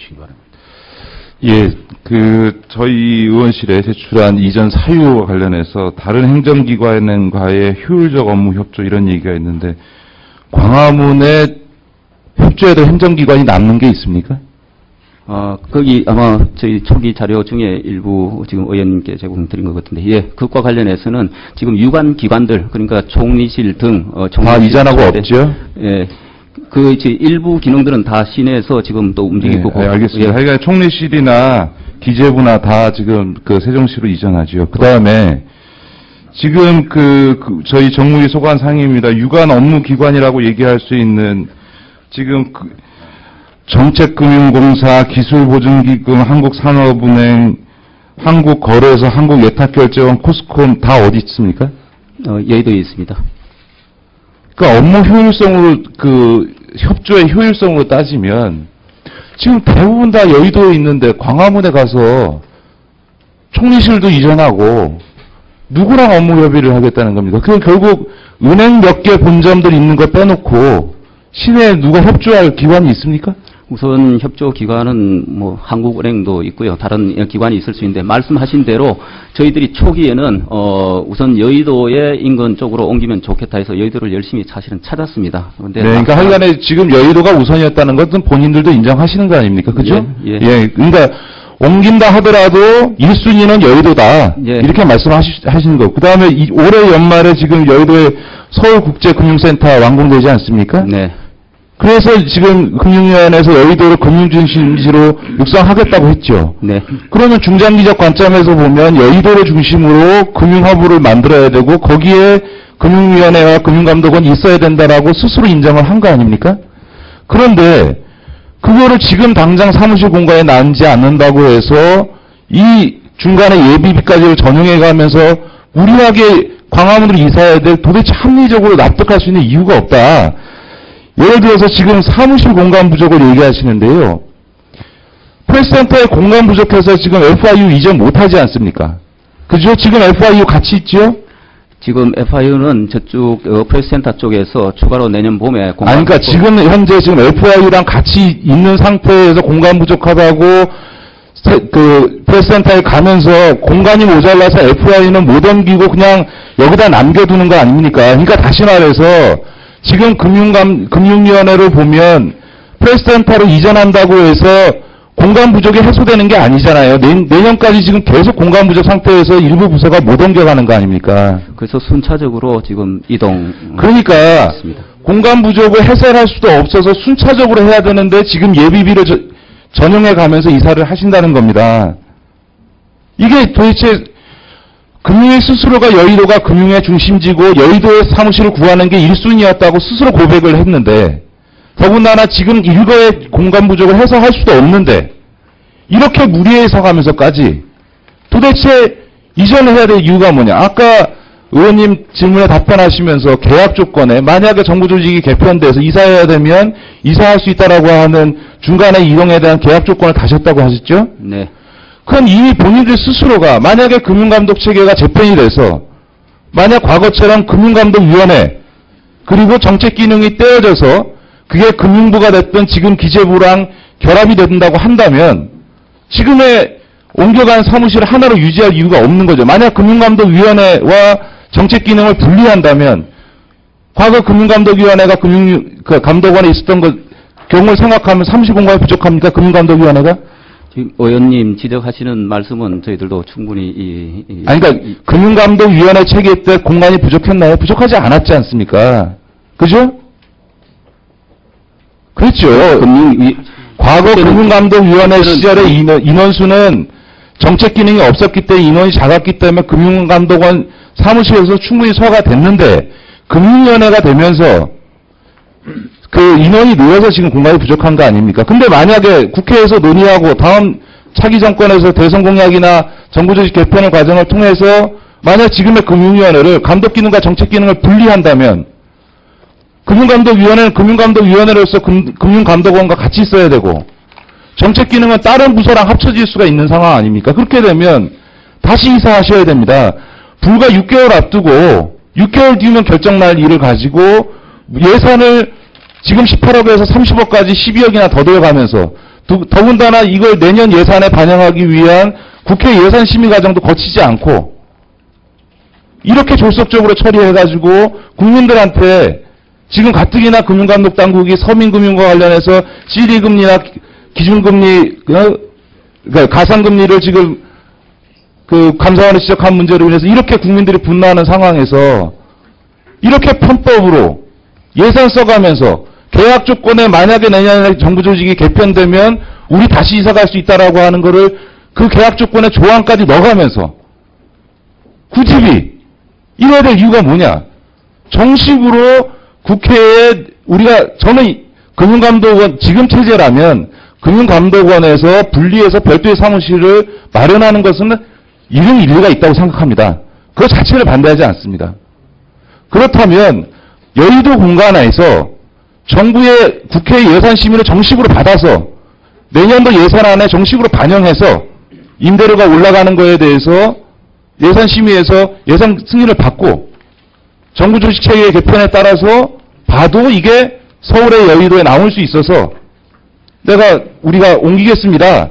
주시기 바랍니다. 예, 그 저희 의원실에 제출한 이전 사유와 관련해서 다른 행정기관과의 효율적 업무 협조 이런 얘기가 있는데 광화문에 협조해도 행정기관이 남는 게 있습니까? 어, 거기 아마 저희 초기 자료 중에 일부 지금 의원님께 제공드린 것 같은데, 예, 그것과 관련해서는 지금 유관 기관들, 그러니까 총리실 등, 어, 다 총리실 이전하고 없죠? 예, 그 이제 일부 기능들은 다 시내에서 지금 또 움직이고, 네, 알겠습니다. 예, 하여간 총리실이나 기재부나 다 지금 그 세종시로 이전하죠. 그 다음에 지금 그, 그 저희 정무위 소관 상임입니다. 유관 업무 기관이라고 얘기할 수 있는 지금 그 정책금융공사, 기술보증기금, 한국산업은행, 한국거래소, 한국예탁결제원, 코스콘 다 어디 있습니까? 어, 여의도에 있습니다. 그러니까 업무 효율성으로 그 협조의 효율성으로 따지면 지금 대부분 다 여의도에 있는데 광화문에 가서 총리실도 이전하고 누구랑 업무 협의를 하겠다는 겁니까? 그건 결국 은행 몇 개 본점들 있는 거 빼놓고 시내에 누가 협조할 기관이 있습니까? 우선 협조 기관은 뭐 한국은행도 있고요. 다른 기관이 있을 수 있는데 말씀하신 대로 저희들이 초기에는 어 우선 여의도의 인근 쪽으로 옮기면 좋겠다 해서 여의도를 열심히 사실은 찾았습니다. 그런데 네, 그러니까 하여간에 지금 여의도가 우선이었다는 것은 본인들도 인정하시는 거 아닙니까? 그죠? 예, 예. 그러니까 옮긴다 하더라도 1순위는 여의도다. 예. 이렇게 말씀하시는 거. 그 다음에 올해 연말에 지금 여의도에 서울국제금융센터 완공되지 않습니까? 네. 그래서 지금 금융위원회에서 여의도를 금융중심지로 육성하겠다고 했죠. 네. 그러면 중장기적 관점에서 보면 여의도를 중심으로 금융허브를 만들어야 되고 거기에 금융위원회와 금융감독원이 있어야 된다라고 스스로 인정을 한 거 아닙니까? 그런데 그거를 지금 당장 사무실 공간에 나지 않는다고 해서 이 중간에 예비비까지를 전용해 가면서 무리하게 광화문으로 이사해야 될 도대체 합리적으로 납득할 수 있는 이유가 없다. 예를 들어서 지금 사무실 공간 부족을 얘기하시는데요. 프레스센터에 공간 부족해서 지금 FIU 이전 못하지 않습니까? 그죠? 지금 FIU 같이 있죠? 지금 FIU는 저쪽 어, 프레스센터 쪽에서 추가로 내년 봄에 공간 아니, 그러니까 지금 현재 지금 FIU랑 같이 있는 상태에서 공간 부족하다고 세- 그 프레스센터에 가면서 공간이 모자라서 FIU는 못 옮기고 그냥 여기다 남겨두는 거 아닙니까? 그러니까 다시 말해서 지금 금융감, 금융위원회를 보면 프레스센터로 이전한다고 해서 공간 부족이 해소되는 게 아니잖아요. 내, 내년까지 지금 계속 공간 부족 상태에서 일부 부서가 못 옮겨가는 거 아닙니까? 그래서 순차적으로 지금 이동 그러니까 있습니다. 공간 부족을 해소할 수도 없어서 순차적으로 해야 되는데 지금 예비비를 저- 전용해 가면서 이사를 하신다는 겁니다. 이게 도대체 금융의 스스로가 여의도가 금융의 중심지고 여의도의 사무실을 구하는 게 1순위였다고 스스로 고백을 했는데 더군다나 지금 일거의 공간 부족을 해소할 수도 없는데 이렇게 무리해서 가면서까지 도대체 이전을 해야 될 이유가 뭐냐. 아까 의원님 질문에 답변하시면서 계약 조건에 만약에 정부 조직이 개편돼서 이사해야 되면 이사할 수 있다라고 하는 중간에 이동에 대한 계약 조건을 다셨다고 하셨죠? 네. 그건 이미 본인들 스스로가 만약에 금융감독 체계가 재편이 돼서 만약 과거처럼 금융감독위원회 그리고 정책 기능이 떼어져서 그게 금융부가 됐든 지금 기재부랑 결합이 된다고 한다면 지금의 옮겨간 사무실을 하나로 유지할 이유가 없는 거죠. 만약 금융감독위원회와 정책 기능을 분리한다면 과거 금융감독위원회가 금융 그 감독원에 있었던 것 경우를 생각하면 30공간이 부족합니까? 금융감독위원회가? 지금 의원님 지적하시는 말씀은 저희들도 충분히 이, 이- 아니, 그러니까 금융감독위원회 체계 때 공간이 부족했나요? 부족하지 않았지 않습니까? 그죠? 그렇죠. 금융 과거 그때는- 금융감독위원회 시절에 인원, 인원수는 정책 기능이 없었기 때문에 인원이 작았기 때문에 금융감독원 사무실에서 충분히 소화가 됐는데 금융위원회가 되면서 그 인원이 늘어서 지금 공간이 부족한 거 아닙니까? 근데 만약에 국회에서 논의하고 다음 차기 정권에서 대선 공약이나 정부 조직 개편의 과정을 통해서 만약 지금의 금융위원회를 감독 기능과 정책 기능을 분리한다면 금융감독위원회는 금융감독위원회로서 금, 금융감독원과 같이 있어야 되고 정책 기능은 다른 부서랑 합쳐질 수가 있는 상황 아닙니까? 그렇게 되면 다시 이사하셔야 됩니다. 불과 6개월 앞두고 6개월 뒤면 결정 날 일을 가지고 예산을 지금 18억에서 30억까지 12억이나 더 들어가면서 두- 더군다나 이걸 내년 예산에 반영하기 위한 국회 예산 심의 과정도 거치지 않고 이렇게 졸속적으로 처리해가지고 국민들한테 지금 가뜩이나 금융감독 당국이 서민금융과 관련해서 CD금리나 기준금리, 어, 그러니까 가상금리를 지금 그 감사원이 지적한 문제로 인해서 이렇게 국민들이 분노하는 상황에서 이렇게 편법으로 예산 써가면서 계약 조건에 만약에 내년에 정부 조직이 개편되면 우리 다시 이사 갈 수 있다라고 하는 거를 그 계약 조건에 조항까지 넣어가면서 굳이 이래야 될 이유가 뭐냐? 정식으로 국회에 우리가 저는 금융감독원 지금 체제라면 금융감독원에서 분리해서 별도의 사무실을 마련하는 것은 이런 일리가 있다고 생각합니다. 그 자체를 반대하지 않습니다. 그렇다면 여의도 공간에서 정부의 국회 예산 심의를 정식으로 받아서 내년도 예산안에 정식으로 반영해서 임대료가 올라가는 거에 대해서 예산 심의에서 예산 승인을 받고 정부 주식 체계 개편에 따라서 봐도 이게 서울의 여의도에 나올 수 있어서 내가 우리가 옮기겠습니다.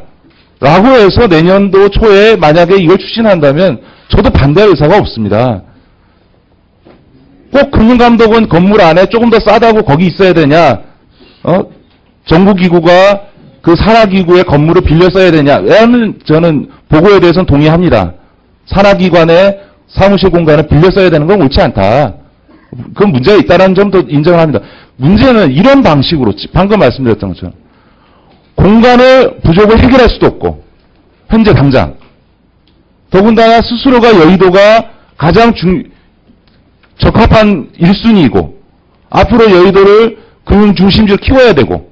라고 해서 내년도 초에 만약에 이걸 추진한다면 저도 반대할 의사가 없습니다. 꼭 금융감독원 건물 안에 조금 더 싸다고 거기 있어야 되냐? 어? 정부기구가 그 산하기구의 건물을 빌려 써야 되냐?라는 저는 보고에 대해서는 동의합니다. 산하기관의 사무실 공간을 빌려 써야 되는 건 옳지 않다. 그건 문제가 있다는 점도 인정을 합니다. 문제는 이런 방식으로 방금 말씀드렸던 것처럼 공간의 부족을 해결할 수도 없고 현재 당장 더군다나 스스로가 여의도가 가장 중, 적합한 1순위이고 앞으로 여의도를 금융 중심지로 키워야 되고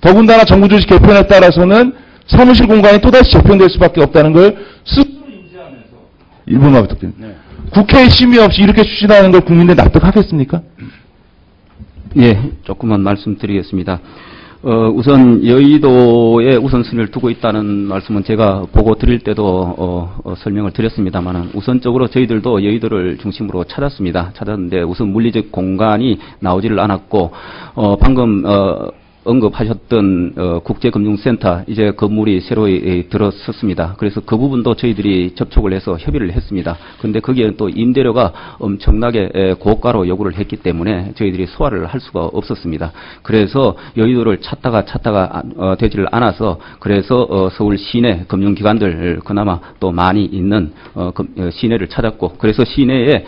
더군다나 정부 조직 개편에 따라서는 사무실 공간이 또다시 재편될 수밖에 없다는 걸 스스로 인지하면서 1분만 부탁드립니다. 국회 심의 없이 이렇게 추진하는 걸 국민들이 납득하겠습니까? 예, 조금만 말씀드리겠습니다. 어, 우선 여의도에 우선순위를 두고 있다는 말씀은 제가 보고 드릴 때도 어, 어, 설명을 드렸습니다만 우선적으로 저희들도 여의도를 중심으로 찾았습니다. 찾았는데 우선 물리적 공간이 나오지를 않았고 어, 방금 어, 언급하셨던 어, 국제금융센터 이제 건물이 새로 이- 들어섰습니다. 그래서 그 부분도 저희들이 접촉을 해서 협의를 했습니다. 그런데 거기에 또 임대료가 엄청나게 에, 고가로 요구를 했기 때문에 저희들이 소화를 할 수가 없었습니다. 그래서 여의도를 찾다가 찾다가 안- 어, 되지를 않아서 그래서 어, 서울 시내 금융기관들 그나마 또 많이 있는 어, 금- 어, 시내를 찾았고 그래서 시내에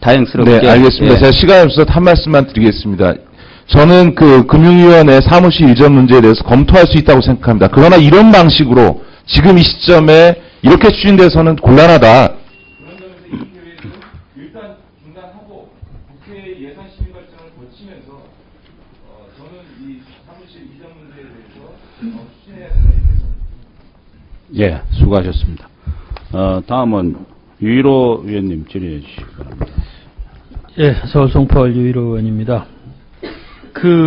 다행스럽게 네, 알겠습니다. 예, 제가 시간이 없어서 한 말씀만 드리겠습니다. 저는 그 금융위원회 사무실 이전 문제에 대해서 검토할 수 있다고 생각합니다. 그러나 이런 방식으로 지금 이 시점에 이렇게 추진돼서는 곤란하다. 그런 점에서 이 기회에는 일단 중단하고 국회 예산 심의 과정을 거치면서 어, 저는 이 사무실 이전 문제에 대해서 어, 추진해야 된다. 예, 수고하셨습니다. 어, 다음은 유일호 위원님 질의해 주시기 바랍니다. 예, 서울 송파울 유일호 의원입니다. 그